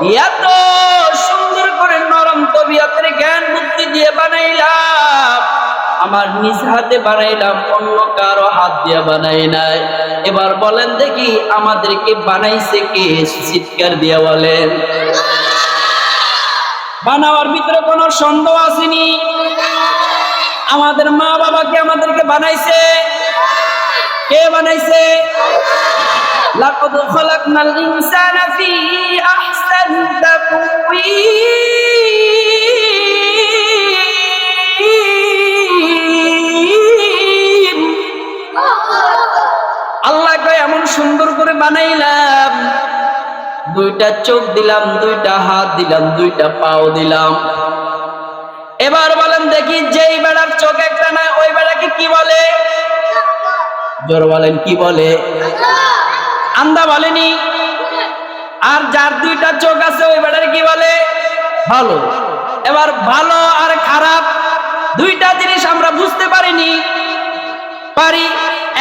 এত সুন্দর করে নরম তবিয়তের জ্ঞান বুদ্ধি দিয়ে বানাইলাম। আমার নিজ হাতে বানাইলাম, অন্য কারও হাত দিয়ে বানাই নাই। এবার বলেন দেখি আমাদেরকে বানাইছে কে? চিৎকার দিয়ে বলেন। বানাওয়ার ভিতরে কোনো সন্দেহ আসেনি? আমাদের মা বাবাকে আমাদেরকে বানাইছে? কে বানাইছে? লাকাদ খালাকনাল ইনসানা ফি আহসানি তাকওয়িম। আল্লাহ কয় এমন সুন্দর করে বানাইলাম। দুইটা চোখ দিলাম দুইটা হাত দিলাম দুইটা পাও দিলাম। এবার বলেন দেখি যেই বেড়ার চোখ একটা না ওই বেড়াকে কি বলে? জোর বলেন কি বলে? আন্দা বলেনি? আর যার দুইটা চোখ আছে, ওই বেড়ার কি বলে? ভালো। এবার ভালো আর খারাপ, দুইটা জিনিস আমরা বুঝতে পারিনি। পারি,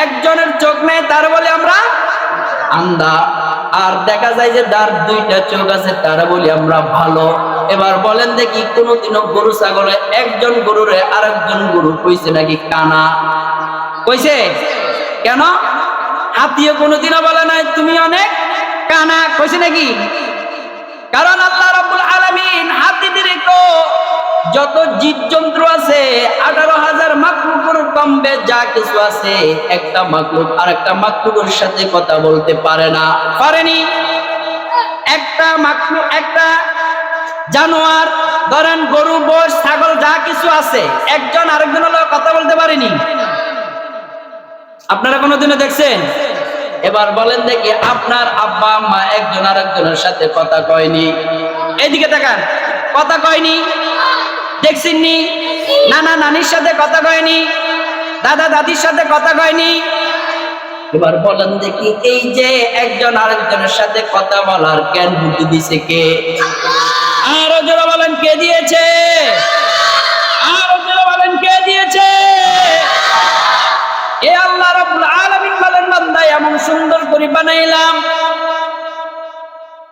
একজনের চোখ নেই, তার বলে আমরা আন্দা। আর দেখা যায় যে যার দুইটা চোখ আছে, তারা বলি আমরা ভালো। এবার বলেন দেখি, কোনোদিনও গরু ছাগলে একজন গরুরে আরেকজন গরু কইছে নাকি কানা? কইছে? কেন? হাতিও কোনোদিনও বলে নাই, তুমি অনেক কানা কইছে নাকি? কারণ আল্লাহ রাব্বুল আলামিন হাতিদের তো যত জীবজন্তু আছে, আঠারো হাজার মাকলুকুর কমবে যা কিছু আছে, একটা মাকলুক আর একটা মাকলুকের সাথে কথা বলতে পারে না। পারেনি? একটা মাকলুক একটা জানোয়ার, ধরেন গরু বস ছাগল, যা কিছু আছে, একজন আরেকজন হলো কথা বলতে পারেনি। আপনারা কোনোদিনও দেখছেন? এবার বলেন দেখি আপনার আব্বা, আম্মা একজন আরেকজনের সাথে কথা কয়নি? এদিকে তাকান। কথা কয়নি? দেখছেননি? নানা নানির সাথে কথা কয়নি? দাদা দাদির সাথে কথা কয়নি? এবার বলেন দেখি এই যে একজন আরেকজনের সাথে কথা বলার জ্ঞান বুদ্ধি দিছে কে? আরও জোরে বলেন, কে দিয়েছে? আরও জোরে বলেন, কে দিয়েছে এ আল্লাহ রাব্বুল আলামিন বলেন বান্দা এমন সুন্দর করে বানাইলাম।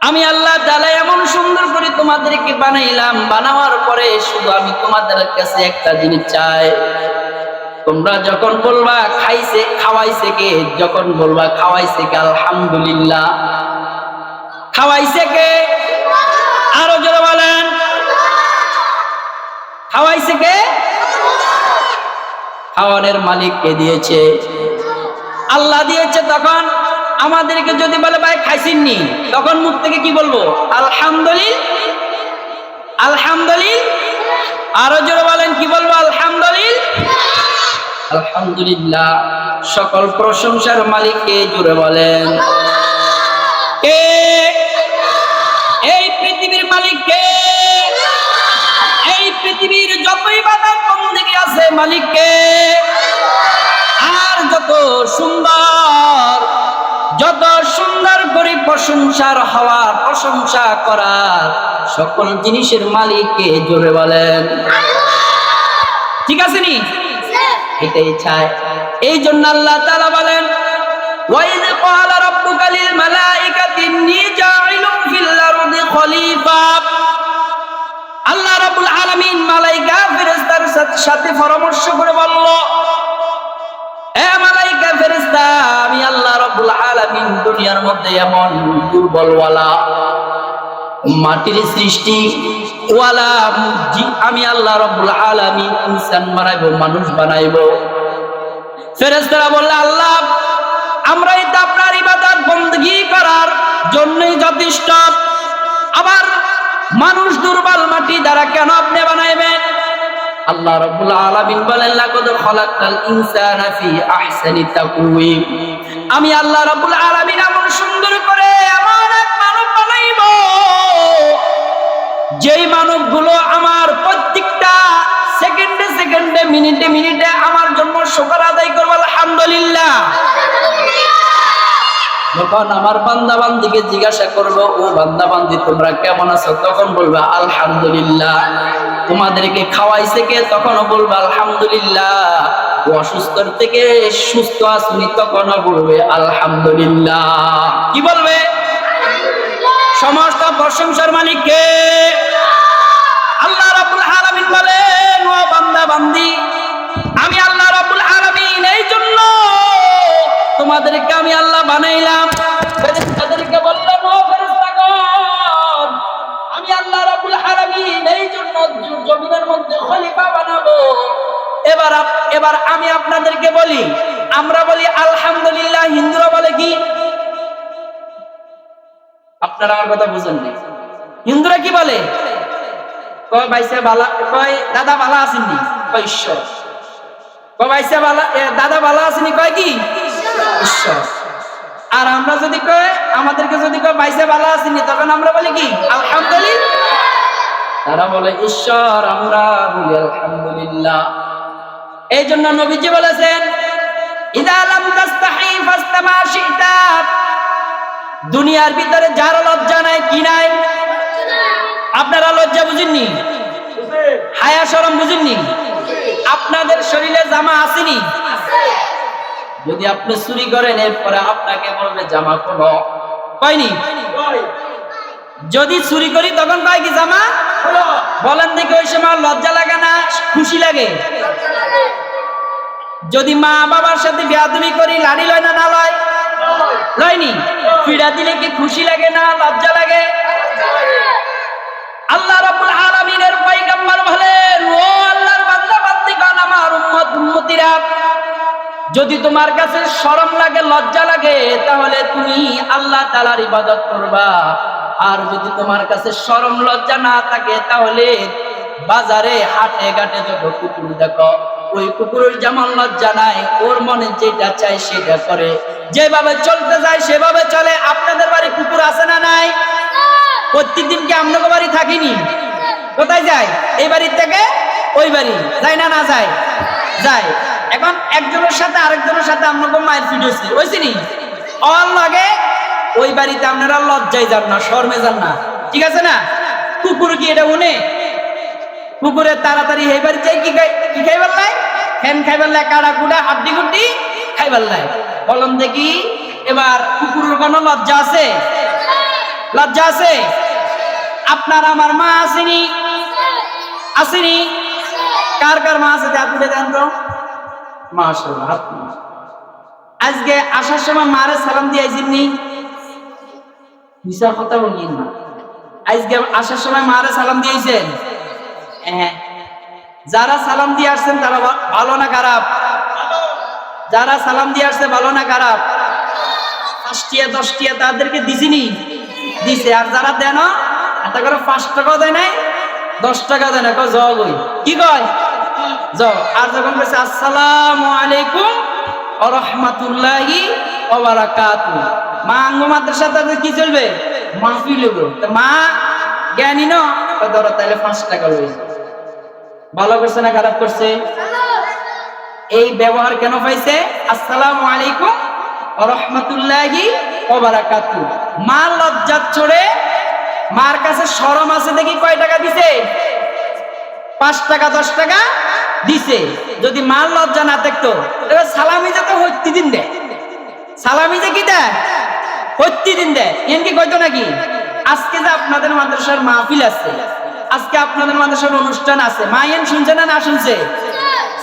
আমি আল্লাহ তাআলা এমন সুন্দর করে তোমাদেরকে বানাইলাম। বানানোর পরে শুধু আমি তোমাদের কাছে একটা জিনিস চাই। তোমরা যখন বলবা খাইছে, খাওয়াইছে কে? যখন বলবা খাওয়াইছে কে? আলহামদুলিল্লাহ। খাওয়াইছে কে? আরও জোরে বলেন। খাওয়াইছে কে? খাওয়ানোর মালিক কে দিয়েছে? আল্লাহ দিয়েছে তখন আমাদেরকে যদি বলে ভাই খাইছেননি তখন মুখ থেকে কি বলব? আলহামদুলিল আলহামদুলিল আরও জোরে বলেন কি বলব? আলহামদুলিল আলহামদুলিল্লাহ। সকল প্রশংসার মালিক কে জোরে বলেন? কে? এই পৃথিবীর মালিক কে? এই পৃথিবীর যতই বাধা কম দিকে আছে মালিককে আর যত সুন্দর যত সুন্দর করে প্রশংসার হওয়ার, প্রশংসা করার সকল জিনিসের মালিককে জোরে বলেন। ঠিক আছে নি? এটাই চায় এই জন্য আল্লাহ তাআলা বলেন, ওয়াইদ ক্বালা রাব্বুকা লিল মালাইকাতি ইন্নী জাইলুন ফিল আরদি খলিফা। আল্লাহ রাব্বুল আলামিন মালাইকা ফেরেশতার সাথে- পরামর্শ করে বলল আমি আল্লাহ রব্বুল আলামিন দুনিয়ার মধ্যে এমন দুর্বলওয়ালা মাটির সৃষ্টি ওয়ালা আমি আল্লাহ রব্বুল আলামিন ইনসান বানাইবো, মানুষ বানাইবো। ফেরেশতারা বলল, আল্লাহ, আমরা এটা আপনার ইবাদত, বন্দগি করার জন্যই যথেষ্ট। আবার মানুষ দুর্বল মাটি দ্বারা কেন আপনি বানাইবেন? আল্লাহ রাব্বুল আলামিন বলেন, লাকাদ খলাকাল ইনসানা ফি আহসানি তাকওয়িম। আমি আল্লাহ রাব্বুল আলামিন এমন সুন্দর করে এমন এক মানব বানাইব, যেই মানবগুলো আমার প্রত্যেকটা সেকেন্ডে সেকেন্ডে, মিনিটে মিনিটে আমার জন্য শুকর আদায় করব। যখন আমার বান্দা বান্দিকে জিজ্ঞাসা করব ও বান্দা বান্দি তোমরা কেমন আছো? তখন বলবে আলহামদুলিল্লাহ। তোমাদেরকে খাওয়াইছে কে? তখনও বলবে আলহামদুলিল্লাহ। অসুস্থ থেকে সুস্থ আসুনি তখনও বলবে আলহামদুলিল্লাহ। কি বলবে? সমস্ত প্রশংসার মালিক কে আল্লাহ রাব্বুল আলামিন বলেন ও বান্দা বান্দি তোমাদেরকে আমি আল্লাহ বানাইলাম। ফেরেশতাদেরকে বললাম আমি আল্লাহ রাব্বুল আলামিন এই জন্য জমিনের মধ্যে খলিফা বানাবো। এবার এবার আমি আপনাদেরকে বলি, আমরা বলি, আলহামদুলিল্লাহ, হিন্দুরা বলে কি? আপনারা আমার কথা বুঝেননি হিন্দুরা কি বলে? কয় বাইসে বালা কয়, দাদা বালা আসেননি কয় কয় বাইসে বালা দাদা বালা আসেনি কয় কি? ঈশ্বর আর আমরা যদি কয়, আমাদেরকে যদি কয়, বাইসে ভালো আসেনি, তখন আমরা বলি কি? আলহামদুলিল্লাহ। তারা বলে, ঈশ্বর, আমরা বলি, আলহামদুলিল্লাহ। এই জন্য নবীজি বলেছেন দুনিয়ার ভিতরে যার লজ্জা নাই, কি নাই? আপনারা লজ্জা বুঝেননি? হায়া শরম বুঝেননি? আপনাদের শরীরে জামা আসেনি? যদি আপনি চুরি করেন, এরপরে আপনাকে বলবে, জামা কোনো পাইনি যদি চুরি করি, তখন পাই কি, জামা বলেন দেখি, ওই সময় লজ্জা লাগে না, খুশি লাগে? যদি মা বাবার সাথে বিয়াদবি করি, লাড়ি লয় না না লয়? লয়নি? পীড়া দিলে কি খুশি লাগে না, লজ্জা লাগে? আল্লাহ রাব্বুল আলামিনের পয়গম্বর বলেন, ও আল্লাহর বান্দা বান্দিগণ আমার উম্মত, উম্মতিরা যদি তোমার কাছে শরম লাগে, লজ্জা লাগে, তাহলে তুমি আল্লাহ তালার ইবাদত করবা। আর যদি তোমার কাছে শরম, লজ্জা না থাকে, তাহলে বাজারে হাটে ঘাটে যত কুকুর দেখো, ওই কুকুরের যেমন লজ্জা নাই, ওর মনে যেটা চাই সেটা করে। যেভাবে চলতে যায়, সেভাবে চলে। আপনাদের বাড়ি কুকুর আছে না নাই? প্রত্যেকদিন কি আপনাকে বাড়ি থাকিনি? কোথায় যায়? এই বাড়ির থেকে ওই বাড়ি, যায় না না যায়? যায়। এখন একজনের সাথে আরেকজনের সাথে আপনাকে মায়ের ফিট হয়েছে। হয়েছে অল লাগে ওই বাড়িতে আপনারা লজ্জায় যান না, শর্মে যান না। ঠিক আছে না? কুকুর কি এটা উনে? কুকুরে তাড়াতাড়ি এই বাড়ি যাই, কি কি খাইবার লাই? ফ্যান খাইবার লাই, কাড়া কুড়া, হাড্ডি গুড্ডি খাইবার লাই। বললাম দেখি, এবার কুকুরের কোনো লজ্জা আছে? লজ্জা আছে? আপনার আমার মা আসেনি? আসেনি? কার কার মা আছে? উঠে দেন হাত আজকে আসার সময় মারে সালাম দিয়ে আইসিনি মিশা কথা বলিয়েন না। আজকে আসার সময় মারে সালাম দিয়েছেন হ্যাঁ। যারা সালাম দিয়ে আসছেন তারা ভালো না খারাপ? যারা সালাম দিয়ে আসছে ভালো না খারাপ? পাঁচটিয়া, দশটিয়া তাদেরকে দিছিনি দিছে। আর যারা দেন এটা করে পাঁচ টাকাও দেয় নাই, দশ টাকা দেয় না। কয় জ গই কি কয়? জ আর যখন বলছে, আসসালামু আলাইকুম ও রহমাতুল্লাহি ও বারাকাতু মা আঙ্গ মাদ্রাসা তাদের কি চলবে? মাহফিল হইব তা মা জ্ঞানী ন? কয় ধরো তাহলে পাঁচ টাকা লইছে ভালো করছে না খারাপ করছে? এই ব্যবহার কেন পাইছে? আসসালামু আলাইকুম রহমতুল্লাহি ওবারাকাতু মা লজ্জা চড়ে মার কাছে শরম আছে দেখি কয় টাকা দিছে? পাঁচ টাকা, দশ টাকা? দিছে, যদি মার লজ্জা না থাকতো সালামি যে তো হত্যি দিন দে। সালামি যে কি দেয় হত্যি দিন দে। এন কি কইতো নাকি? আজকে যে আপনাদের মাদ্রাসার মাহফিল আছে, আজকে আপনাদের মাদ্রাসার অনুষ্ঠান আছে, মা এন শুনছে না না শুনছে?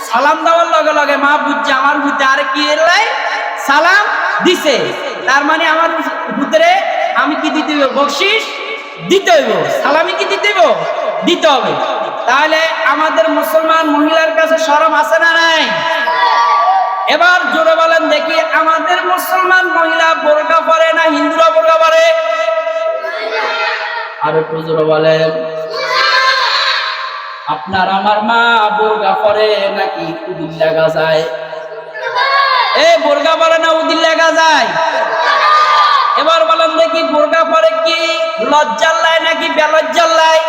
সালাম দেওয়ার লগে লগে মা বুঝছে, আমার বুঝতে আরে কি এলাই সালাম দিছে। তার মানে আমার ভিতরে আমি কি দিতে বকশিস? দিতে হইব। সালামি কি দিতে হইব? দিতে হবে। তাহলে আমাদের মুসলমান মহিলার কাছে শরম আছে না নাই? এবার জোরে বলেন দেখি, আমাদের মুসলমান মহিলা বোরকা পরে না হিন্দুরা বোরকা পরে? আর একটু জোরে বলেন। আপনার আমার মা বোরগা পরে নাকি উদিল লাগা যায় এ বোরগা পরে না উদিল লাগা যায় এবার বলেন দেখি বোরগা পরে কি লজ্জার লাই নাকি বেলজ্জার লাই?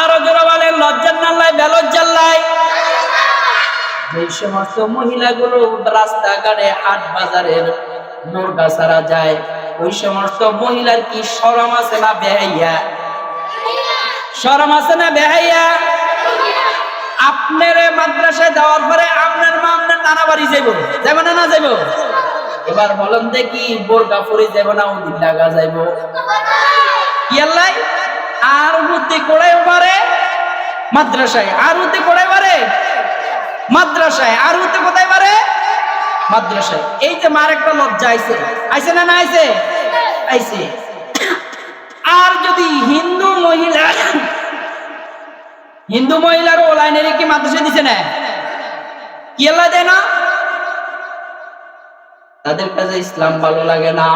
আরও জোরে বলেন, লজ্জার না লাই বেলজ্জার লাই যে সমস্ত মহিলাগুলো রাস্তাঘাটে, হাট বাজারের বোরগা ছাড়া যায়, ওই সমস্ত মহিলার কি শরম আছে না বেহাইয়া? শরম আছে না বেহাইয়া? আপনার মাদ্রাসায় যাওয়ার পরে আপনার মা আপনার নানা বাড়ি যাইব। যাবে না না যাইব? এবার বলেন দেখি বোরকা পরে যাব না ওদিন লাগা যাইব? কি আল্লাহ? আর বুদ্ধি করে পারে? মাদ্রাসায় আর হতে কোথায় পারে? মাদ্রাসায় আর হতে কোথায় পারে? মাদ্রাসায়। এই যে মার একটা লজ্জা আইছে। আইছে না না আইছে? আইছে। আর যদি হিন্দু মহিলা, হিন্দু মহিলার লাইনের কি মাদ্রাসায় দিছে না? কি আল্লাহ দেয় না? তাদের কাছে ইসলাম ভালো লাগে না।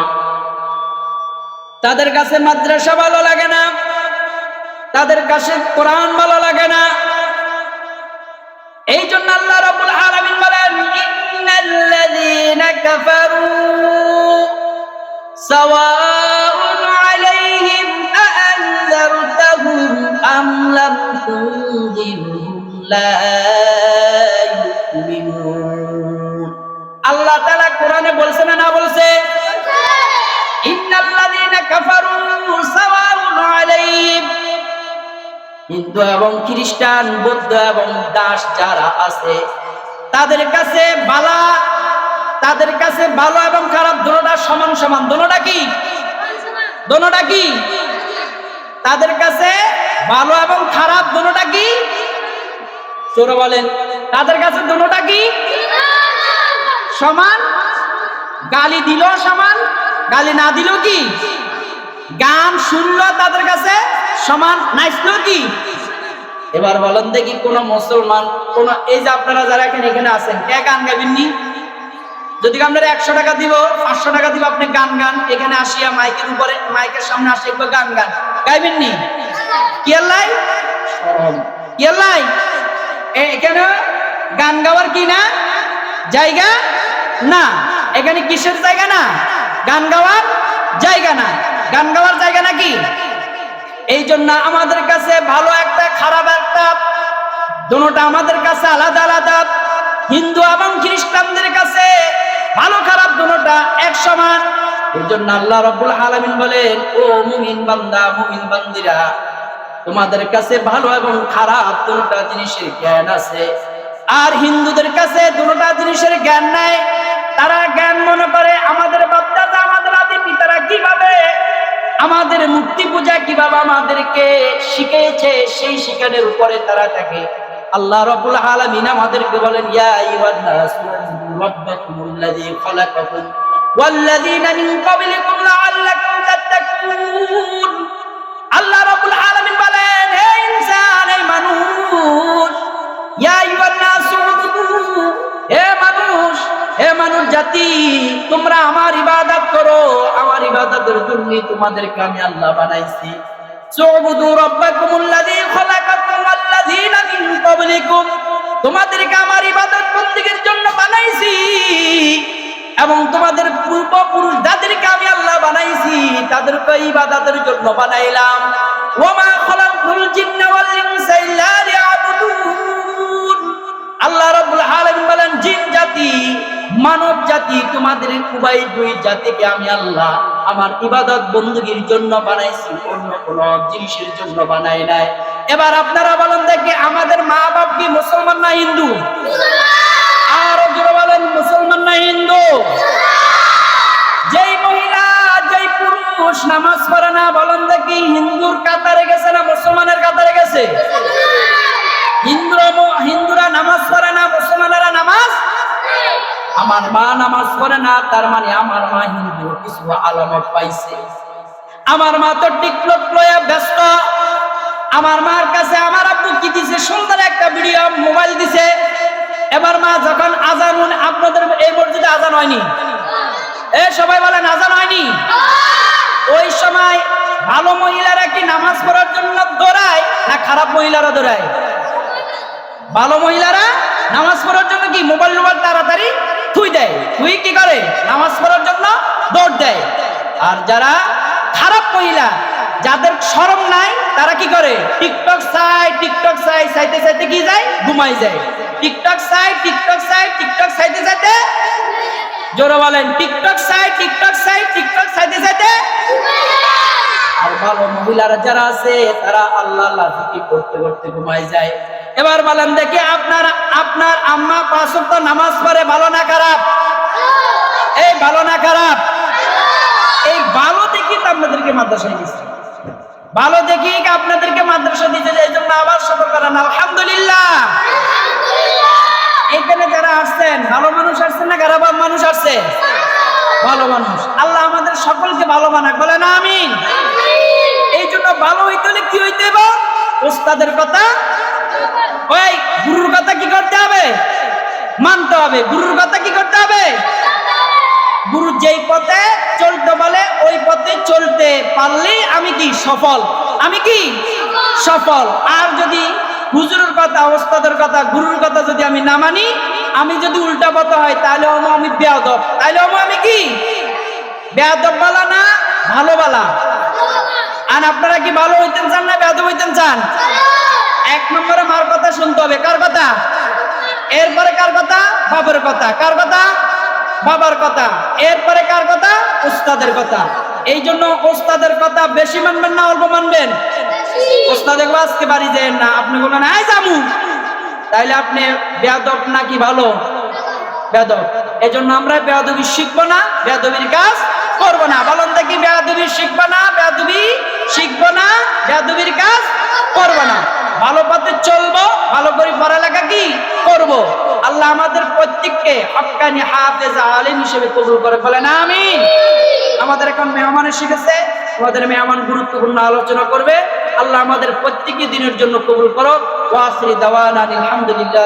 তাদের কাছে মাদ্রাসা ভালো লাগে না। তাদের কাছে কোরআন ভালো লাগে না। এই জন্য আল্লাহ রাব্বুল আলামিন বলেন ইন্নাল্লাযীনা কাফারু সাওয়াউন আলাইহিম আআনজারতাহুম আম লাম তুনজিরহুম লা ইউমিনুন। আল্লাহ তাআলা কোরআনে বলছে না না বলছে। ইন্নাল্লাযীনা কাফারু সাওয়াউন আলাইহিম হিন্দু এবং খ্রিস্টান, বৌদ্ধ এবং দাস যারা আছে, তাদের কাছে বালা, তাদের কাছে ভালো এবং খারাপ দোনোটা সমান সমান। দোনোটা কি? দোনোটা কি? তাদের কাছে ভালো এবং খারাপ দোনোটা কি? চোরা বলেন। তাদের কাছে দোনোটা কি? সমান? গালি দিল সমান, গালি না দিল কি? গান শুনলো তাদের কাছে সমান নাচলো কি? এবার বলেন দেখি কোন মুসলমান, কোন, এই যে আপনারা যারা এখানে এখানে আছেন, কে গান গাবেননি যদি আপনার একশো টাকা দিব, পাঁচশো টাকা দিব, আপনি গান গান। এখানে আসিয়া মাইকের উপরে মাইকের সামনে আসে একটু গান গান। গাইবেননি কি আল্লাহ? শরম। কি আল্লাহ? এ- এখানে গান গাওয়ার কি না? জায়গা না। এখানে কিসের জায়গা না? গান গাওয়ার জায়গা না। গান গাওয়ার জায়গা নাকি এই জন্য আমাদের কাছে ভালো একটা, খারাপ একটা দুটোটা আমাদের কাছে আলাদা আলাদা। হিন্দু এবং খ্রিস্টানদের কাছে ভালো খারাপ দুটোটা এক সমান। এই জন্য আল্লাহ রব্বুল আলামিন বলেন, ও মুমিন বান্দা, মুমিন বান্দিরা, তোমাদের কাছে ভালো এবং খারাপ দুটোটা জিনিসের জ্ঞান আছে। আর হিন্দুদের কাছে দুটোটা জিনিসের জ্ঞান নাই। তারা জ্ঞান মনে করে, আমাদের বাচ্চাটা আমাদের আদি পিতারা কীভাবে আমাদের মূর্তি পূজা কীভাবে আমাদেরকে শিখিয়েছে সেই শিখানের উপরে তারা থাকে। আল্লাহ রবুল আলমিন আমাদেরকে বলেন ওয়াল্লাযীনা মিন ক্বাবলিকুম লাআল্লাকুম তাত্তাকুন। আল্লাহ রাব্বুল আলামিন বলেন, হে ইনসান, হে মানুষ জাতি, তোমরা আমার ইবাদত করো। আমার ইবাদতের জন্য তোমাদেরকে আমি আল্লাহ বানাইছি। তোমাদেরকে আমার ইবাদত জন্য বানাইছি। এবং তোমাদের পূর্বপুরুষ যাদেরকে আমি আল্লাহ বানাইছি, তাদেরকে ইবাদতের জন্য বানাইলাম। ওমা খালাকুল জিন্না ওয়াল ইনসা ইল্লা লিয়াবুদুন। আল্লাহ রাব্বুল আলামিন বলেন, জিন জাতি মানব জাতি তোমাদের উভয় দুই জাতিকে আমি আল্লাহ আমার ইবাদত বন্দুকির জন্য বানাইছি অন্য কোন জিনিসের জন্য বানাই নাই। এবার আপনারা বলেন দেখি আমাদের মা বাপ কি মুসলমান না হিন্দু? আর জোরে বলেন মুসলমান না হিন্দু? যেই মহিলা যেই পুরুষ নামাজ পড়ে না বলেন দেখি হিন্দুর কাতারে গেছে না মুসলমানের কাতারে গেছে? হিন্দুরা হিন্দুরা নামাজ পড়ে না মুসলমানেরা নামাজ আমার মা নামাজ পড়ে না, তার মানে আমার মা হিন্দু, কিছু আলামত পাইছে। আমার মা তো টিকটক লয়ে ব্যস্ত। আমার মার কাছে আমার আব্বু কি দিছে? সুন্দর একটা ভিডিও মোবাইল দিছে। এবার মা যখন আজান আপনাদের এই মসজিদে আজান হয়নি? এ, সবাই বলেন, আজান হয়নি? ওই সময় ভালো মহিলারা কি নামাজ পড়ার জন্য দৌড়ায়, না খারাপ মহিলারা দৌড়ায়? ভালো মহিলারা নামাজ পড়ার জন্য কি? মোবাইল মোবাইল তাড়াতাড়ি থুই দেয়। থুই কি করে? নামাজ পড়ার জন্য দৌড় দেয়। আর যারা খারাপ মহিলা, যাদের শরম নাই, তারা কি করে? টিকটক চাই টিকটক চাই চাইতে চাইতে কি যায়? ঘুমাই যায়। টিকটক চাই টিকটক চাই টিকটক চাইতে চাইতে জোরে বলেন, টিকটক চাই টিকটক চাই টিকটক চাইতে চাইতে আর ভালো মহিলারা যারা আছে তারা আল্লাহ আল্লাহ জিকির করতে করতে ঘুমায় যায়। এবার বলেন দেখি আপনার আপনার আম্মা পাঁচ ওয়াক্ত নামাজ পড়ে ভালো না খারাপ? এই ভালো না খারাপ? এই ভালো দেখি তো আপনাদেরকে মাদ্রাসায় দিচ্ছে ভালো দেখি আপনাদেরকে মাদ্রাসা দিতে এই জন্য আবার সফর করেন। আলহামদুলিল্লাহ। এখানে যারা আসছেন ভালো মানুষ আসছে না খারাপ মানুষ আসছে? ভালো মানুষ। আল্লাহ আমাদের সকলকে ভালো বানাক। বলে না আমিন এই জন্য ভালো হইতে হলে কি হইতে হবে ওস্তাদের কথা? ওই, গুরুর কথা কি করতে হবে? মানতে হবে। গুরুর কথা কি করতে হবে? গুরু যেই পথে চলতে বলে, ওই পথে চলতে পারলেই আমি কি সফল? আমি কি সফল? আর যদি হুজুরের কথা, ওস্তাদের কথা, গুরুর কথা যদি আমি না মানি, আমি যদি উল্টা পথ হয়, তাহলে হব আমি বেয়াদব। তাহলে হব আমি কি? বেয়াদব বালা না, ভালো বালা? আর আপনারা কি ভালো হইতেন চান না বেয়াদব হইতেন চান? এক নম্বরে মার কথা শুনতে হবে। কার কথা? এরপরে কার কথা? বাবার কথা। কার কথা? বাবার কথা। এরপরে কার কথা? উস্তাদের কথা। এই জন্য ওস্তাদের কথা বেশি মানবেন না, অল্প মানবেন? ওস্তাদের আজকে বাড়ি যেন না, আপনি বলবেন, আয় জামু। তাইলে আপনি বেয়াদব নাকি ভালো? বেয়াদব। এই জন্য আমরা বেয়াদবি শিখব না, বেয়াদবির কাজ করব না। বলুন দেখি, বেয়াদবি শিখব না, বেয়াদবি শিখব না, বেয়াদবির কাজ করব না। ভালো পথে চলবো, ভালো করে পড়ালেখা কি করব? আল্লাহ আমাদের প্রত্যেককে হক্কানি হাফেজ আলিম হিসেবে কবুল করে বলেন, আমিন। আমাদের এখন মেহমান শিখেছে আমাদের মেহমান গুরুত্বপূর্ণ আলোচনা করবে। আল্লাহ আমাদের প্রত্যেকই দিনের জন্য কবুল করো। ওয়াসরি দাওয়ান আলহামদুলিল্লাহ